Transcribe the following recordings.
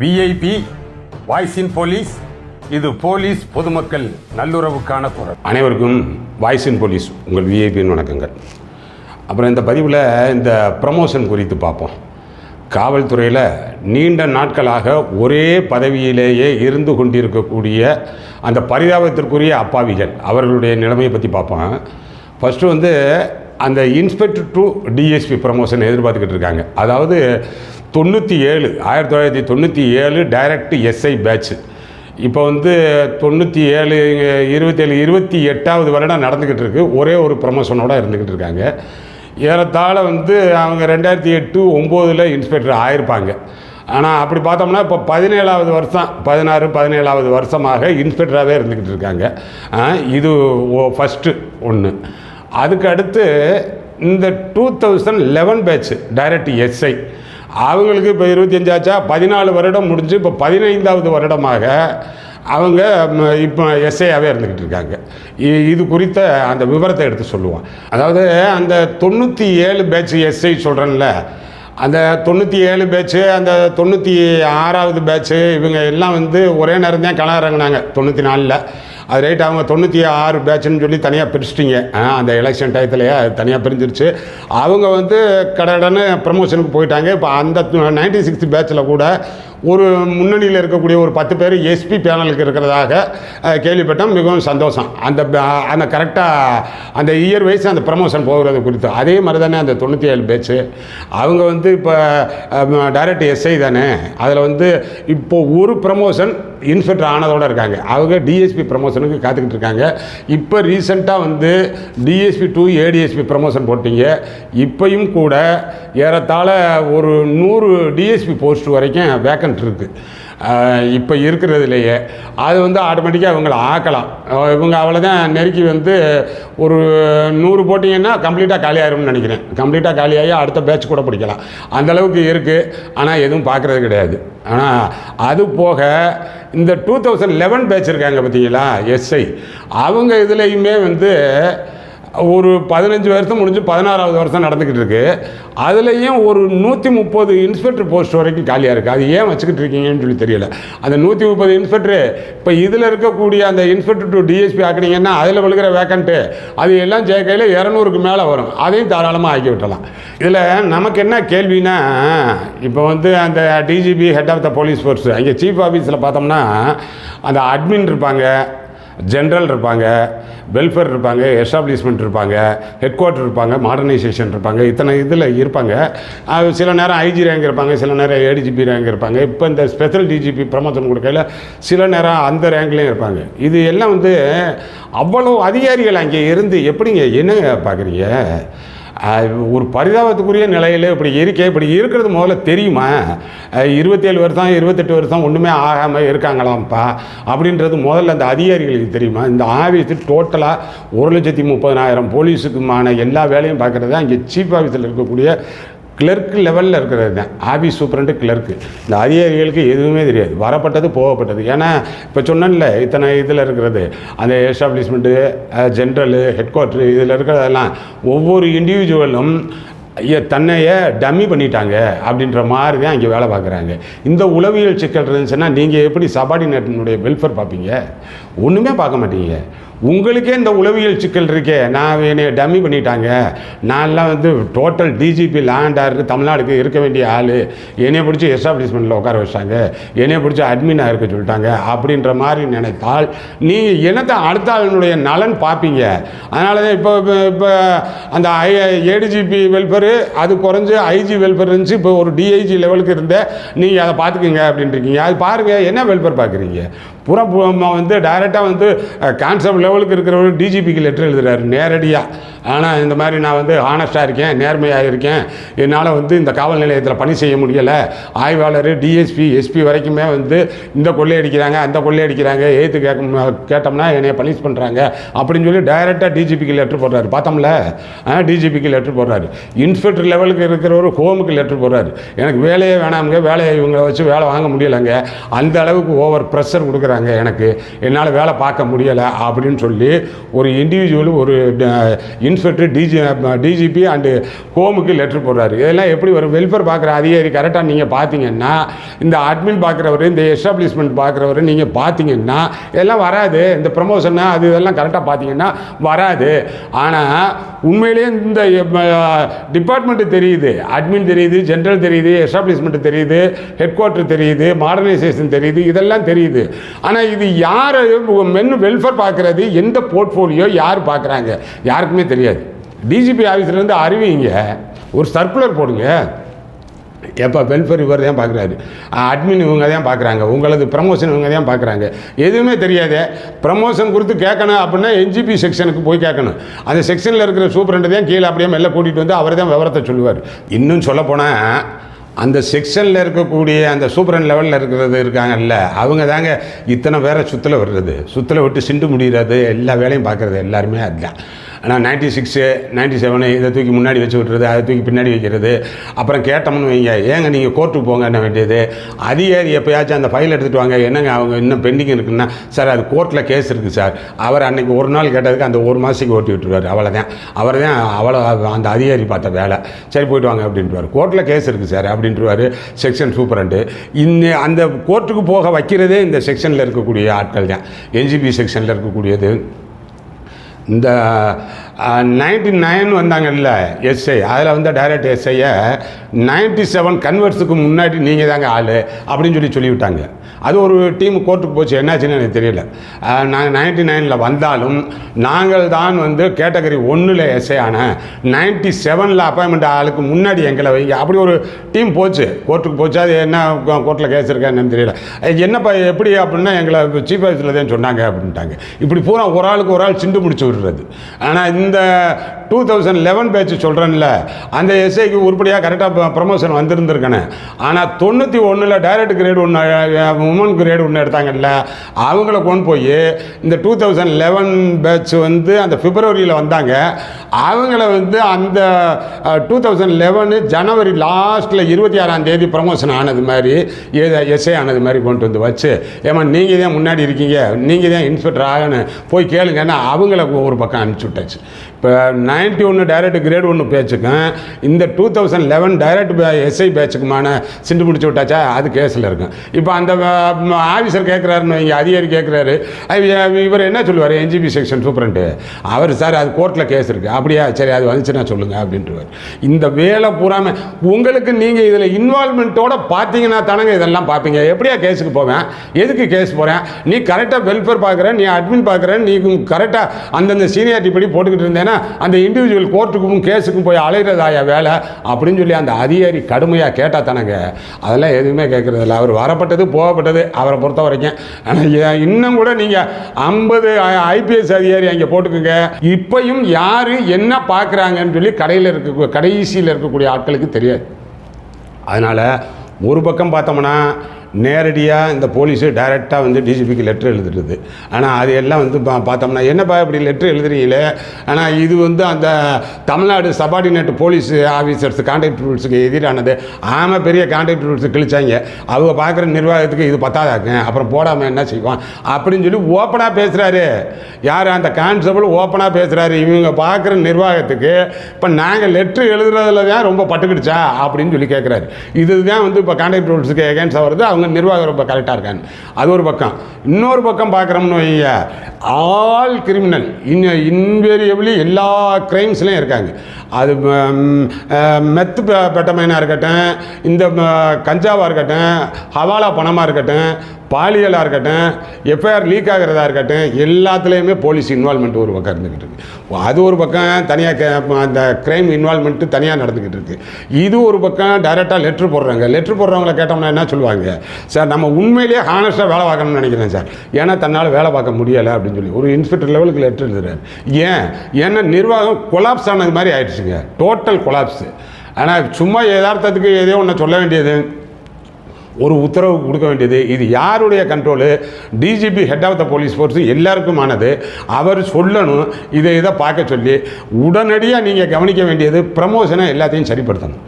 VIP voice in police இது police பொதுமக்கள் நல்லுறவுக்கான குரல். அனைவருக்கும் வாய்ஸ் இன் போலீஸ் உங்கள் விஐபியின் வணக்கங்கள். அப்புறம் இந்த பதிவில் இந்த ப்ரமோஷன் குறித்து பார்ப்போம். காவல்துறையில் நீண்ட நாட்களாக ஒரே பதவியிலேயே இருந்து கொண்டிருக்கக்கூடிய அந்த பரிதாபத்திற்குரிய அப்பாவிகள் அவர்களுடைய நிலைமையை பற்றி பார்ப்போம். ஃபஸ்ட்டு வந்து அந்த இன்ஸ்பெக்டர் டு டிஎஸ்பி ப்ரமோஷன் எதிர்பார்த்துக்கிட்டு இருக்காங்க. அதாவது தொண்ணூற்றி ஏழு ஆயிரத்தி தொள்ளாயிரத்தி தொண்ணூற்றி ஏழு டைரக்ட் எஸ்ஐ பேட்ச் இப்போ வந்து தொண்ணூற்றி ஏழு இருபத்தேழு இருபத்தி எட்டாவது வருடம் நடந்துக்கிட்டு இருக்கு. ஒரே ஒரு ப்ரமோஷனோட இருந்துக்கிட்டு இருக்காங்க. ஏறத்தாழ வந்து அவங்க ரெண்டாயிரத்தி எட்டு ஒம்போதில் இன்ஸ்பெக்டர் ஆயிருப்பாங்க. ஆனால் அப்படி பார்த்தோம்னா இப்போ பதினேழாவது வருஷம் பதினாறு பதினேழாவது வருஷமாக இன்ஸ்பெக்டராகவே இருந்துக்கிட்டு இருக்காங்க. இது இது ஃபஸ்ட்டு ஒன்று அதுக்கு அடுத்து இந்த two thousand eleven batch direct SI அவங்களுக்கு இப்போ இருபத்தஞ்சாச்சா பதினாலு வருடம் முடிஞ்சு இப்போ பதினைந்தாவது வருடமாக அவங்க இப்போ எஸ்ஐயாகவே இருந்துக்கிட்டு இருக்காங்க. இ- இது குறித்த அந்த விவரத்தை எடுத்து சொல்லுவோம். அதாவது அந்த தொண்ணூற்றி ஏழு பேட்ச் எஸ்ஐ சொல்கிறேன்ல அந்த தொண்ணூற்றி ஏழு பேட்ச்சு அந்த தொண்ணூற்றி ஆறாவது பேட்ச்சு இவங்க எல்லாம் வந்து ஒரே நேரம் தான் களம் இறங்குனாங்க தொண்ணூற்றி நாலில். அது ரைட் அவங்க தொண்ணூற்றி ஆறு பேட்ச்னு சொல்லி தனியாக பிரிச்சிட்டிங்க. அந்த எலெக்ஷன் டயத்துலேயே அது தனியாக பிரிஞ்சிருச்சு. அவங்க வந்து கடன்னு ப்ரமோஷனுக்கு போயிட்டாங்க. இப்போ அந்த நைன்டி சிக்ஸ் பேட்சில் கூட ஒரு முன்னணியில் இருக்கக்கூடிய ஒரு பத்து பேர் எஸ்பி பேனலுக்கு இருக்கிறதாக கேள்விப்பட்டோம். மிகவும் சந்தோஷம். அந்த அந்த கரெக்டாக அந்த இயர் வைஸ் அந்த ப்ரமோஷன் போகிறது குறித்து. அதே மாதிரி தானே அந்த தொண்ணூற்றி ஏழு பேச்சு அவங்க வந்து இப்போ டைரக்ட் எஸ்ஐ தானே. அதில் வந்து இப்போது ஒரு ப்ரமோஷன் இன்ஸ்பெக்டர் ஆனதோடு இருக்காங்க. அவங்க டிஎஸ்பி ப்ரமோஷனுக்கு காத்துக்கிட்டு இருக்காங்க. இப்போ ரீசெண்டாக வந்து டிஎஸ்பி டூ ஏடிஎஸ்பி ப்ரமோஷன் போட்டீங்க. இப்பையும் கூட ஏறத்தாழ ஒரு நூறு டிஎஸ்பி போஸ்ட் வரைக்கும் வேக்கன்ட் இருக்குது இப்போ இருக்கிறதுலையே அது வந்து ஆட்டோமேட்டிக்காக இவங்களை ஆக்கலாம். இவங்க அவ்வளோதான் நெருக்கி வந்து ஒரு நூறு போட்டிங்கன்னா கம்ப்ளீட்டாக காலியாயிரும்னு நினைக்கிறேன். கம்ப்ளீட்டாக காலியாகி அடுத்த பேட்ச் கூட பிடிக்கலாம். அந்தளவுக்கு இருக்குது ஆனால் எதுவும் பார்க்குறது கிடையாது. ஆனால் அது போக இந்த டூ தௌசண்ட் லெவன் பேட்ச் இருக்காங்க பார்த்தீங்களா? எஸ்ஐ அவங்க இதுலேயுமே வந்து ஒரு பதினஞ்சு வருஷம் முடிஞ்சு பதினாறாவது வருஷம் நடந்துக்கிட்டு இருக்கு. அதுலேயும் ஒரு நூற்றி முப்பது இன்ஸ்பெக்டர் போஸ்ட் வரைக்கும் காலியாக இருக்குது அது ஏன் வச்சுக்கிட்டு இருக்கீங்கன்னு சொல்லி தெரியல. அந்த நூற்றி முப்பது இன்ஸ்பெக்டர் இப்போ இதில் இருக்கக்கூடிய அந்த இன்ஸ்பெக்டர் டு டிஎஸ்பி ஆக்குனீங்கன்னா அதில் விழுகிற வேக்கண்ட்டு அது எல்லாம் ஜெயக்கையில் இரநூறுக்கு மேலே வரும். அதையும் தாராளமாக ஆக்கி விட்டலாம் இதில் நமக்கு என்ன கேள்வினா இப்போ வந்து அந்த DGP head of the police force அங்கே சீஃப் ஆஃபீஸில் பார்த்தோம்னா அந்த அட்மின் இருப்பாங்க. ஜென்ரல் இருப்பாங்க வெல்ஃபேர் இருப்பாங்க எஸ்டாப்ளிஷ்மெண்ட் இருப்பாங்க ஹெட் குவார்ட்டர் இருப்பாங்க மாடர்னைசேஷன் இருப்பாங்க இத்தனை இதில் இருப்பாங்க. சில நேரம் ஐஜி ரேங்க் இருப்பாங்க சில நேரம் ஏடிஜிபி ரேங்க் இருப்பாங்க. இப்போ இந்த ஸ்பெஷல் டிஜிபி ப்ரமோஷன் கொடுக்கையில் சில நேரம் அந்த ரேங்க்லேயும் இருப்பாங்க. இது எல்லாம் வந்து அவ்வளோ அதிகாரிகள் அங்கே இருந்து எப்படிங்க என்னங்க பார்க்குறீங்க ஒரு பரிதாபத்துக்குரிய நிலையில் இப்படி இருக்கே இப்படி இருக்கிறது முதல்ல தெரியுமா? இருபத்தேழு வருஷம் இருபத்தெட்டு வருஷம் ஒன்றுமே ஆகாமல் இருக்காங்களாம்ப்பா? அப்படின்றது முதல்ல அந்த அதிகாரிகளுக்கு தெரியுமா? இந்த ஆஃபீஸு டோட்டலாக ஒரு லட்சத்தி முப்பதனாயிரம் போலீஸுக்குமான எல்லா வேலையும் பார்க்குறது இங்கே சீஃப் ஆஃபீஸில் இருக்கக்கூடிய கிளர்க்கு லெவலில் இருக்கிறது தான். ஆஃபீஸ் சூப்பரண்டு கிளர்க்கு இந்த அதிகாரிகளுக்கு எதுவுமே தெரியாது. வரப்பட்டது போகப்பட்டது. ஏன்னா இப்போ சொன்னேன்ல இத்தனை இதில் இருக்கிறது. அந்த எஸ்டாப்ளிஷ்மெண்ட்டு ஜென்ரலு ஹெட் குவார்ட்ரு இதில் இருக்கிறதெல்லாம் ஒவ்வொரு இண்டிவிஜுவலும் தன்னையை தன்னைய டம்மி பண்ணிட்டாங்க அப்படின்ற மாதிரி தான் இங்கே வேலை பார்க்குறாங்க. இந்த உளவியல் சிக்கல் இருந்துச்சுன்னா நீங்கள் எப்படி சபார்டினேட்டனுடைய வெல்ஃபேர் பார்ப்பீங்க? ஒன்றுமே பார்க்க மாட்டீங்க. உங்களுக்கே இந்த உளவியல் சிக்கல் இருக்கே. நான் என்னை டம்மி பண்ணிட்டாங்க. நான்லாம் வந்து total DGP law and order தமிழ்நாடுக்கு இருக்க வேண்டிய ஆள். என்னைய பிடிச்சி எஸ்டாப்ளிஷ்மெண்ட்டில் உட்கார வச்சாங்க. என்னையை பிடிச்சி அட்மினாக இருக்க சொல்லிட்டாங்க. அப்படின்ற மாதிரி நினைத்தால் நீங்கள் என்னத்தை அடுத்த ஆளுனுடைய நலன் பார்ப்பீங்க? அதனால தான் இப்போ இப்போ இப்போ அந்த ஐ ஏடிஜிபி வெல்ஃபேரு அது குறைஞ்சு ஐஜி வெல்ஃபேர் இருந்துச்சு. இப்போ ஒரு டிஐஜி லெவலுக்கு இருந்த நீங்கள் அதை பார்த்துக்குங்க இருக்கீங்க. அது பாருங்கள் என்ன வெல்ஃபேர் பார்க்குறீங்க? புற வந்து டைரெக்டாக வந்து கான்ஸ்டபிள் லெவலுக்கு இருக்கிறவர் டிஜிபிக்கு லெட்டர் எழுதுறாரு. நேரடியாக ஆனால் இந்த மாதிரி நான் வந்து ஹானஸ்ட்டாக இருக்கேன் நேர்மையாக இருக்கேன். என்னால் வந்து இந்த காவல் நிலையத்தில் பணி செய்ய முடியலை. ஆய்வாளர் டிஎஸ்பி எஸ்பி வரைக்குமே வந்து இந்த கொள்ளையடிக்கிறாங்க அந்த கொள்ளையடிக்கிறாங்க ஏற்று கேட்க கேட்டோம்னா என்னையை பனிஷ் பண்ணுறாங்க அப்படின்னு சொல்லி டைரெக்டாக டிஜிபிக்கு லெட்ரு போடுறாரு. பார்த்தோம்ல? டிஜிபிக்கு லெட்ரு போடுறாரு. இன்ஸ்பெக்டர் லெவலுக்கு இருக்கிறவர் ஹோமுக்கு லெட்ரு போடுறாரு. எனக்கு வேலையே வேணாமுங்க வேலையை இவங்களை வச்சு வேலை வாங்க முடியலைங்க. அந்த அளவுக்கு ஓவர் ப்ரெஷர் கொடுக்குறாங்க எனக்கு. என்னால் வேலை பார்க்க முடியலை அப்படின்னு சொல்லி ஒரு இண்டிவிஜுவல் ஒரு இன்ஸ்பெக்டர் டிஜி டிஜிபி அண்டு ஹோமுக்கு லெட்டர் போடுறாரு. இதெல்லாம் எப்படி வரும்? வெல்ஃபேர் பார்க்குற அதிகாரி கரெக்டாக நீங்கள் பார்த்தீங்கன்னா இந்த அட்மின் பார்க்குறவர் இந்த எஸ்டாப்ளிஷ்மெண்ட் பார்க்குறவர் நீங்கள் பார்த்தீங்கன்னா இதெல்லாம் வராது. இந்த ப்ரமோஷன்னா அது இதெல்லாம் கரெக்டாக பார்த்தீங்கன்னா வராது. ஆனால் உண்மையிலேயே இந்த டிபார்ட்மெண்ட்டு தெரியுது. அட்மின் தெரியுது ஜென்ரல் தெரியுது எஸ்டாப்ளிஷ்மெண்ட் தெரியுது ஹெட் குவார்ட்டர் தெரியுது மாடர்னைசேஷன் தெரியுது இதெல்லாம் தெரியுது. ஆனால் இது யார் மென்னு வெல்ஃபேர் பார்க்குறது எந்த போர்ட்ஃபோலியோ யார் பார்க்குறாங்க? யாருக்குமே தெரியாது. டிஜிபி ஆஃபீஸ்லேருந்து அறிவிங்க ஒரு சர்க்குலர் போடுங்க. எப்போ வெல்ஃபேர் இவர் தான் பார்க்குறாரு அட்மின் இவங்க தான் பார்க்குறாங்க உங்களது ப்ரமோஷன் இவங்க தான் பார்க்குறாங்க எதுவுமே தெரியாது. ப்ரமோஷன் கொடுத்து கேட்கணும் அப்படின்னா என்ஜிபி செக்ஷனுக்கு போய் கேட்கணும். அந்த செக்ஷனில் இருக்கிற சூப்பரண்ட் தான் கீழே அப்படியே மெல்ல கூட்டிகிட்டு வந்து அவர் தான் விவரத்தை சொல்லுவார். இன்னும் சொல்லப்போனால் அந்த செக்ஷனில் இருக்கக்கூடிய அந்த சூப்பரன் லெவலில் இருக்கிறது இருக்காங்கல்ல அவங்க தாங்க இத்தனை பேரை சுற்றில் வர்றது சுற்றில் விட்டு சிண்டு முடிகிறது எல்லா வேலையும் பார்க்குறது எல்லாருமே அதுதான். ஆனால் நைன்ட்டி சிக்ஸு நைன்ட்டி செவனு இதை தூக்கி முன்னாடி வச்சு விட்டுறது அதை தூக்கி பின்னாடி வைக்கிறது. அப்புறம் கேட்டோம்னு வைங்க ஏங்க நீங்கள் கோர்ட்டுக்கு போங்க என்ன வேண்டியது? அதிகாரி எப்போயாச்சும் அந்த ஃபைல் எடுத்துகிட்டு வாங்க. என்னங்க அவங்க இன்னும் பெண்டிங் இருக்குன்னா சார் அது கோர்ட்டில் கேஸ் இருக்குது சார். அவர் அன்னைக்கு ஒரு நாள் கேட்டதுக்கு அந்த ஒரு மாதத்துக்கு ஓட்டி விட்டுருவார். அவ்வளோதான் அவர் தான் அவ்வளோ அந்த அதிகாரி பார்த்த வேலை. சரி போயிட்டு வாங்க அப்படின்ட்டுவார். கோர்ட்டில் கேஸ் இருக்குது சார் அப்படின்ட்டுவார் செக்ஷன் சூப்பரண்டு இந்த அந்த கோர்ட்டுக்கு போக வைக்கிறதே இந்த செக்ஷனில் இருக்கக்கூடிய ஆட்கள் தான். என்ஜிபி செக்ஷனில் இருக்கக்கூடியது. இந்த நைன்டி நைன் வந்தாங்கல்ல எஸ்ஐ அதில் வந்து டைரக்ட் எஸ்ஐயை நைன்டி செவன் கன்வர்ஸுக்கு முன்னாடி நீங்கள் தாங்க ஆள் அப்படின்னு சொல்லி சொல்லிவிட்டாங்க. அது ஒரு டீம் கோர்ட்டுக்கு போச்சு. என்னாச்சுன்னு எனக்கு தெரியல. நாங்கள் நைன்டி நைனில் வந்தாலும் நாங்கள் தான் வந்து கேட்டகரி ஒன்றில் எஸ்ஐ ஆனால் நைன்டி செவனில் அப்பாயின்மெண்ட் ஆளுக்கு முன்னாடி எங்களை வைங்க அப்படி ஒரு டீம் போச்சு. கோர்ட்டுக்கு போச்சு. அது என்ன கோர்ட்டில் கேஸ் இருக்கா என்னன்னு தெரியல. என்னப்பா எப்படி அப்படின்னா எங்களை சீஃப் ஆஃபீஸில் தான் சொன்னாங்க அப்படின்ட்டாங்க. இப்படி பூரா ஒரு ஆளுக்கு ஒரு ஆள் சிண்டு முடிச்சு விடுறது. ஆனால் இந்த டூ தௌசண்ட் லெவன் பேட்ச் சொல்கிறேன்ல அந்த எஸ்ஐக்கு உருப்படியாக கரெக்டாக ப்ரமோஷன் வந்திருந்திருக்கேன். ஆனால் தொண்ணூற்றி ஒன்றில் டைரக்ட் கிரேட் ஒன்று உமன் கிரேட் ஒன்று எடுத்தாங்கல்ல அவங்கள கொண்டு போய் இந்த டூ தௌசண்ட் லெவன் பேட்ச் வந்து அந்த பிப்ரவரியில் வந்தாங்க. அவங்கள வந்து அந்த டூ தௌசண்ட் லெவனு ஜனவரி லாஸ்ட்டில் இருபத்தி ஆறாம் தேதி ப்ரமோஷன் ஆனது மாதிரி எஸ்ஐ ஆனது மாதிரி கொண்டு வந்து வச்சு ஏமா நீங்கள் தான் முன்னாடி இருக்கீங்க? நீங்கள் தான் இன்ஸ்பெக்டர் ஆகணும்? போய் கேளுங்கன்னா அவங்கள ஒரு பக்கம் அனுப்பிச்சி விட்டாச்சு. இப்போ நைன்ட்டி ஒன்று டைரக்ட் கிரேட் ஒன்று பேச்சுக்கும் இந்த two thousand eleven direct SI பேச்சுக்குமான சிண்டு பிடிச்சி விட்டாச்சா அது கேஸில் இருக்கும். இப்போ அந்த ஆஃபீஸர் கேட்குறாருன்னு இங்கே அதிகாரி கேட்குறாரு இவர் என்ன சொல்லுவார் என்ஜிபி செக்ஷன் சூப்பரண்ட்டு அவர் சார் அது கோர்ட்டில் கேஸ் இருக்குது அப்படியா சரி அது வந்துச்சுன்னா சொல்லுங்கள் அப்படின்றவர். இந்த வேலை பூராம உங்களுக்கு நீங்கள் இதில் இன்வால்மெண்ட்டோட பார்த்தீங்கன்னா தானங்க இதெல்லாம் பார்ப்பீங்க. எப்படியா கேஸுக்கு போவேன்? எதுக்கு கேஸ் போகிறேன் நீ கரெக்டாக வெல்ஃபேர் பார்க்குற நீ அட்மின் பார்க்குற நீ கரெக்டாக அந்தந்த சீனியாரிட்டி படி போட்டுக்கிட்டு ஏன்னா அந்த இண்டிவிஜுவல் கோர்ட்டுக்கும் கேஸுக்கும் போய் அலைகிறதாயா வேலை? அப்படின்னு சொல்லி அந்த அதிகாரி கடுமையாக கேட்டால் தானங்க. அதெல்லாம் எதுவுமே கேட்குறதில்ல அவர் வரப்பட்டது போகப்பட்டது அவரை பொறுத்த வரைக்கும். ஆனால் இன்னும் கூட நீங்கள் ஐம்பது ஐபிஎஸ் அதிகாரி அங்கே போட்டுக்கோங்க. இப்பையும் யார் என்ன பார்க்குறாங்கன்னு சொல்லி கடையில் இருக்க கடைசியில் இருக்கக்கூடிய ஆட்களுக்கு தெரியாது. அதனால் ஒரு பக்கம் பார்த்தோம்னா நேரடியாக இந்த போலீஸு டைரெக்டாக வந்து டிஜிபிக்கு லெட்டர் எழுதுறது ஆனால் அது எல்லாம் வந்து பா பார்த்தோம்னா என்னப்பா இப்படி லெட்டர் எழுதுறீங்களே? ஆனால் இது வந்து அந்த Tamil Nadu subordinate police officers contract ரூல்ஸுக்கு எதிரானது. ஆமாம் பெரிய கான்ட்ராக்ட் ரூல்ஸு கிழிச்சாங்க. அவங்க பார்க்குற நிர்வாகத்துக்கு இது பத்தாதாங்க. அப்புறம் போடாமல் என்ன செய்வோம் அப்படின்னு சொல்லி ஓப்பனாக பேசுகிறாரு யார்? அந்த கான்ஸ்டபிள் ஓப்பனாக பேசுகிறாரு இவங்க பார்க்குற நிர்வாகத்துக்கு இப்போ நாங்கள் லெட்ரு எழுதுறதுல தான் ரொம்ப பட்டுக்கிடுச்சா? அப்படின்னு சொல்லி கேட்குறாரு இதுதான் வந்து இப்போ கான்ட்ராக்ட் ரூல்ஸுக்கு எகேன்ஸ்டாக வருது. அவங்க நிர்வாகம் ரொம்ப கரெக்டாக இருக்காங்க அது ஒரு பக்கம். இன்னொரு பக்கம் பார்க்குறோம்னு வைங்க. ஆல் கிரிமினல் இன் இன்வேரியபிளி எல்லா கிரைம்ஸ்லையும் இருக்காங்க. அது மெத்து பெட்டமைனாக இருக்கட்டும் இந்த கஞ்சாவாக இருக்கட்டும் ஹவாலா பணமாக இருக்கட்டும் பாலியலாக இருக்கட்டும் எஃப்ஐஆர் லீக் ஆகிறதா இருக்கட்டும் எல்லாத்துலேயுமே போலீஸ் இன்வால்மெண்ட் ஒரு பக்கம் இருந்துக்கிட்டு இருக்கு. அது ஒரு பக்கம் தனியாக அந்த கிரைம் இன்வால்மெண்ட்டு தனியாக நடந்துக்கிட்டு இருக்கு. இது ஒரு பக்கம் டைரெக்டாக லெட்ரு போடுறாங்க. லெட்ரு போடுறவங்கள கேட்டோம்னா என்ன சொல்லுவாங்க? சார் நம்ம உண்மையிலேயே ஹானஸ்ட்டாக வேலை பார்க்கணும்னு நினைக்கிறேன் சார். ஏன்னா தன்னால் வேலை பார்க்க முடியலை அப்படின்னு சொல்லி ஒரு இன்ஸ்பெக்டர் லெவலுக்கு லெட்ரு எழுதுறாரு. ஏன்? ஏன்னா நிர்வாகம் கொலாப்ஸ் ஆனது மாதிரி ஆயிடுச்சுங்க. டோட்டல் கொலாப்ஸு ஆனால் சும்மா யதார்த்தத்துக்கு ஏதோ ஒன்று சொல்ல வேண்டியது. ஒரு உத்தரவு கொடுக்க வேண்டியது. இது யாருடைய control DGP head of the police force எல்லாருக்குமானது. அவர் சொல்லணும் இதை இதை பார்க்க சொல்லி உடனடியாக நீங்கள் கவனிக்க வேண்டியது ப்ரமோஷனை எல்லாத்தையும் சரிப்படுத்தணும்.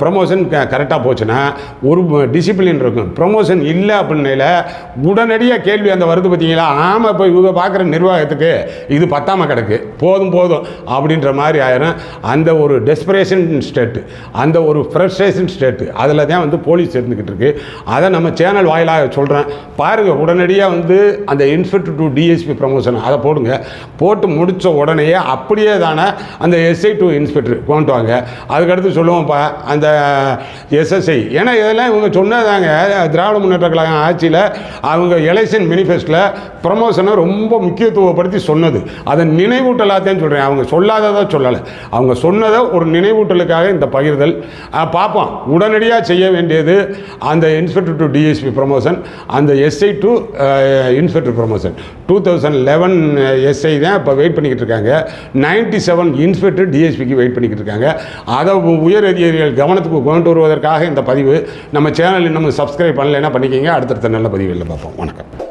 ப்ரமோஷன் கரெக்டாக போச்சுன்னா ஒரு டிசிப்ளின் இருக்கும். ப்ரமோஷன் இல்லை அப்படின்னால உடனடியாக கேள்வி அந்த வருது பார்த்தீங்களா ஆமாம் இப்போ இவங்க பார்க்குற நிர்வாகத்துக்கு இது பத்தாம கிடக்கு. போதும் போதும் அப்படின்ற மாதிரி ஆயிரும். அந்த ஒரு டெஸ்பிரேஷன் ஸ்டேட்டு அந்த ஒரு ஃப்ரஸ்ட்ரேஷன் ஸ்டேட்டு அதில் தான் வந்து போலீஸ் இருந்துக்கிட்டு இருக்கு. அதை நம்ம சேனல் வாயிலாக சொல்கிறேன் பாருங்கள் உடனடியாக வந்து அந்த இன்ஸ்பெக்டர் டு டிஎஸ்பி ப்ரமோஷன் அதை போடுங்க. போட்டு முடித்த உடனேயே அப்படியே தானே அந்த எஸ்ஐ டு இன்ஸ்பெக்டர் கொண்டு வாங்க. அதுக்கடுத்து சொல்லுவோம்ப்பா அந்த எஸ்எஸ்ஐ ஏன்னா இதெல்லாம் இவங்க சொன்னதாங்க திராவிட முன்னேற்ற கழகம் ஆட்சியில் அவங்க எலெக்ஷன் மினிஃபெஸ்டில் ப்ரமோஷனை ரொம்ப முக்கியத்துவப்படுத்தி சொன்னது. அதை நினைவூட்டலாத்தையும் சொல்கிறேன் அவங்க சொல்லாததை சொல்லலை. அவங்க சொன்னதை ஒரு நினைவூட்டலுக்காக இந்த பகிர்தல். பார்ப்போம். உடனடியாக செய்ய வேண்டியது அந்த இன்ஸ்பெக்டர் டு டிஎஸ்பி ப்ரமோஷன் அந்த SI to inspector promotion two thousand eleven SI தான் இப்போ வெயிட் பண்ணிக்கிட்டு இருக்காங்க. நைன்டி செவன் இன்ஸ்பெக்டர் டிஎஸ்பிக்கு வெயிட் பண்ணிக்கிட்டு இருக்காங்க. அதை உயர் அதிகாரிகள் கவனத்துக்கு கொண்டு வருவதற்காக இந்த பதிவு. நம்ம சேனல் இன்னும் சப்ஸ்கிரைப் பண்ணலைன்னா பண்ணிக்கிங்க. அடுத்தடுத்த நல்ல பதிவுகளில் பார்ப்போம். வணக்கம்.